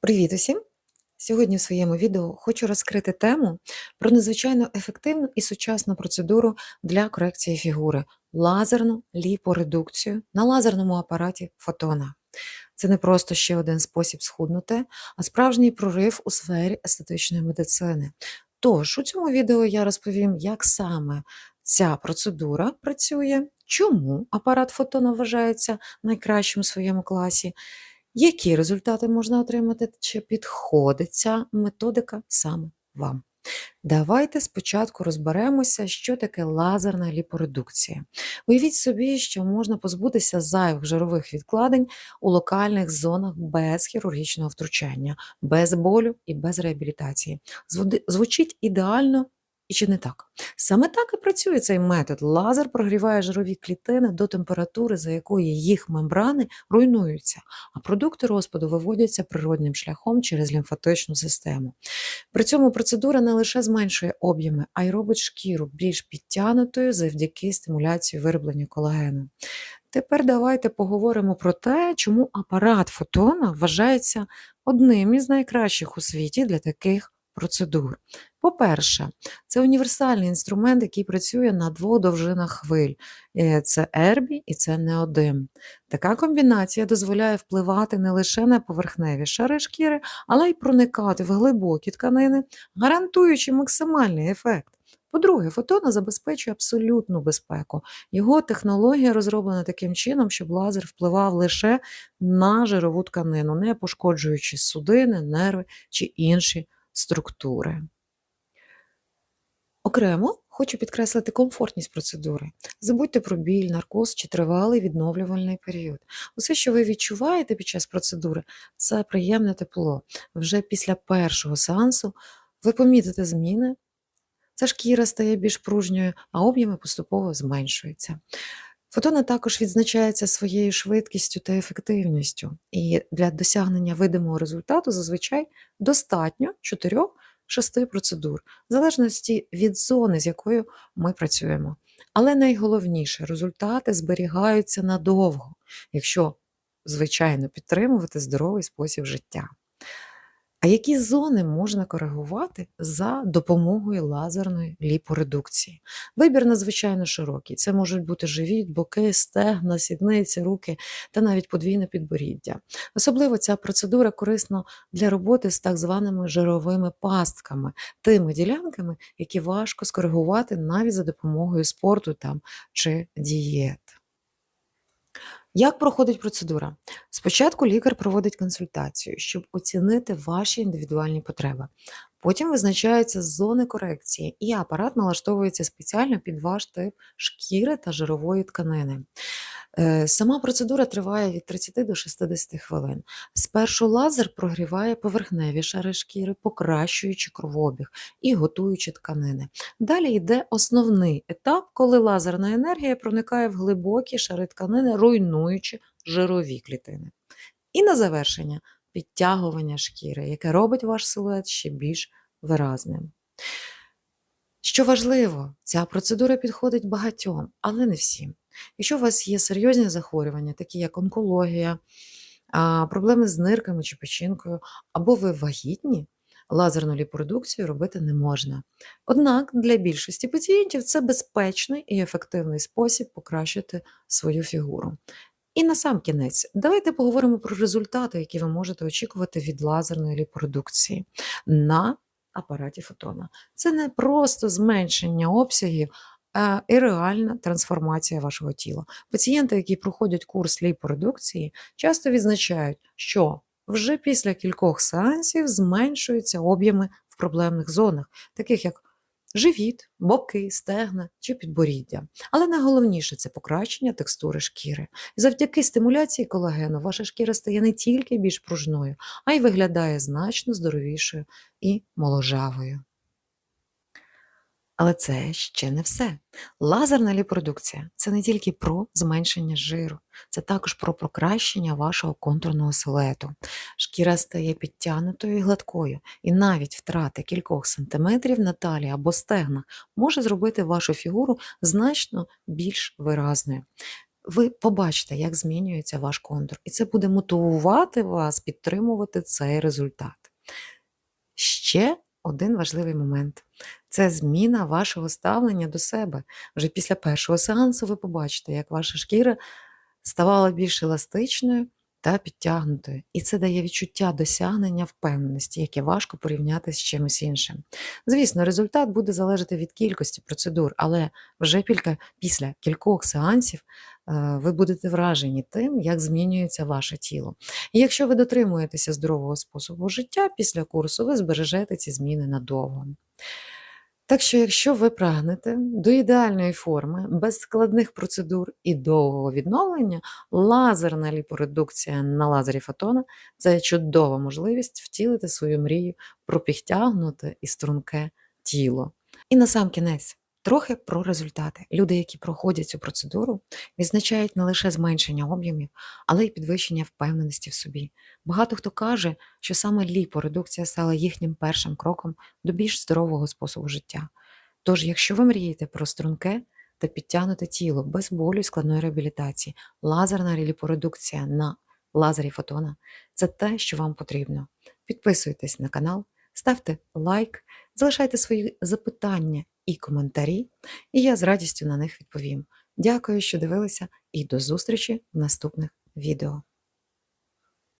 Привіт усім! Сьогодні в своєму відео хочу розкрити тему про незвичайно ефективну і сучасну процедуру для корекції фігури лазерну ліпоредукцію на лазерному апараті фотона. Це не просто ще один спосіб схуднути, а справжній прорив у сфері естетичної медицини. Тож у цьому відео я розповім, як саме ця процедура працює, чому апарат фотона вважається найкращим у своєму класі, які результати можна отримати, чи підходить ця методика саме вам? Давайте спочатку розберемося, що таке лазерна ліпоредукція. Уявіть собі, що можна позбутися зайвих жирових відкладень у локальних зонах без хірургічного втручання, без болю і без реабілітації. Звучить ідеально і чи не так? Саме так і працює цей метод. Лазер прогріває жирові клітини до температури, за якої їх мембрани руйнуються, а продукти розпаду виводяться природним шляхом через лімфатичну систему. При цьому процедура не лише зменшує об'єми, а й робить шкіру більш підтянутою завдяки стимуляції вироблення колагену. Тепер давайте поговоримо про те, чому апарат фотона вважається одним із найкращих у світі для таких процедур. По-перше, це універсальний інструмент, який працює на двох довжинах хвиль. Е, це ербі і це неодим. Така комбінація дозволяє впливати не лише на поверхневі шари шкіри, але й проникати в глибокі тканини, гарантуючи максимальний ефект. По-друге, фотона забезпечує абсолютну безпеку. Його технологія розроблена таким чином, щоб лазер впливав лише на жирову тканину, не пошкоджуючи судини, нерви чи інші структури. Окремо хочу підкреслити комфортність процедури. Забудьте про біль, наркоз чи тривалий відновлювальний період. Усе, що ви відчуваєте під час процедури, це приємне тепло. Вже після першого сеансу ви помітите зміни, ця шкіра стає більш пружньою, а об'єми поступово зменшуються. Фотона також відзначається своєю швидкістю та ефективністю, і для досягнення видимого результату зазвичай достатньо 4-6 процедур, в залежності від зони, з якою ми працюємо. Але найголовніше, результати зберігаються надовго, якщо, звичайно, підтримувати здоровий спосіб життя. А які зони можна коригувати за допомогою лазерної ліпоредукції? Вибір надзвичайно широкий. Це можуть бути живіт, боки, стегна, сідниці, руки та навіть подвійне підборіддя. Особливо ця процедура корисна для роботи з так званими жировими пастками, тими ділянками, які важко скоригувати навіть за допомогою спорту там, чи дієт. Як проходить процедура? Спочатку лікар проводить консультацію, щоб оцінити ваші індивідуальні потреби. Потім визначаються зони корекції, і апарат налаштовується спеціально під ваш тип шкіри та жирової тканини. Е, сама процедура триває від 30 до 60 хвилин. Спершу лазер прогріває поверхневі шари шкіри, покращуючи кровообіг і готуючи тканини. Далі йде основний етап, коли лазерна енергія проникає в глибокі шари тканини, руйнуючи жирові клітини. І на завершення підтягування шкіри, яке робить ваш силует ще більш виразним. Що важливо, ця процедура підходить багатьом, але не всім. Якщо у вас є серйозні захворювання, такі як онкологія, проблеми з нирками чи печінкою, або ви вагітні, лазерну ліпопродукцію робити не можна. Однак для більшості пацієнтів це безпечний і ефективний спосіб покращити свою фігуру. І на сам кінець, давайте поговоримо про результати, які ви можете очікувати від лазерної ліпопродукції на апараті фотона. Це не просто зменшення обсягів, і реальна трансформація вашого тіла. Пацієнти, які проходять курс ліпопродукції, часто відзначають, що вже після кількох сеансів зменшуються об'єми в проблемних зонах, таких як живіт, боки, стегна чи підборіддя. Але найголовніше це покращення текстури шкіри. Завдяки стимуляції колагену ваша шкіра стає не тільки більш пружною, а й виглядає значно здоровішою і моложавою. Але це ще не все. Лазерна ліпродукція це не тільки про зменшення жиру, це також про покращення вашого контурного силуету. Шкіра стає підтягнутою і гладкою, і навіть втрати кількох сантиметрів на талії або стегнах може зробити вашу фігуру значно більш виразною. ви побачите, як змінюється ваш контур, і це буде мотивувати вас підтримувати цей результат. Ще один важливий момент це зміна вашого ставлення до себе. Вже після першого сеансу ви побачите, як ваша шкіра ставала більш еластичною та підтягнутою. І це дає відчуття досягнення впевненості, яке важко порівняти з чимось іншим. Звісно, результат буде залежати від кількості процедур, але вже після кількох сеансів ви будете вражені тим, як змінюється ваше тіло. І якщо ви дотримуєтеся здорового способу життя після курсу, ви збережете ці зміни надовго. Так що, якщо ви прагнете до ідеальної форми, без складних процедур і довгого відновлення, лазерна ліпоредукція на лазері фотона це чудова можливість втілити свою мрію про підтягнуте і струнке тіло. І на сам кінець. Трохи про результати. Люди, які проходять цю процедуру, відзначають не лише зменшення об'ємів, але й підвищення впевненості в собі. Багато хто каже, що саме ліпоредукція стала їхнім першим кроком до більш здорового способу життя. Тож, якщо ви мрієте про струнке та підтягнуте тіло без болю і складної реабілітації, лазерна ліпоредукція на лазері фотона це те, що вам потрібно. Підписуйтесь на канал, ставте лайк, залишайте свої запитання і коментарі, і я з радістю на них відповім. Дякую, що дивилися, і до зустрічі в наступних відео.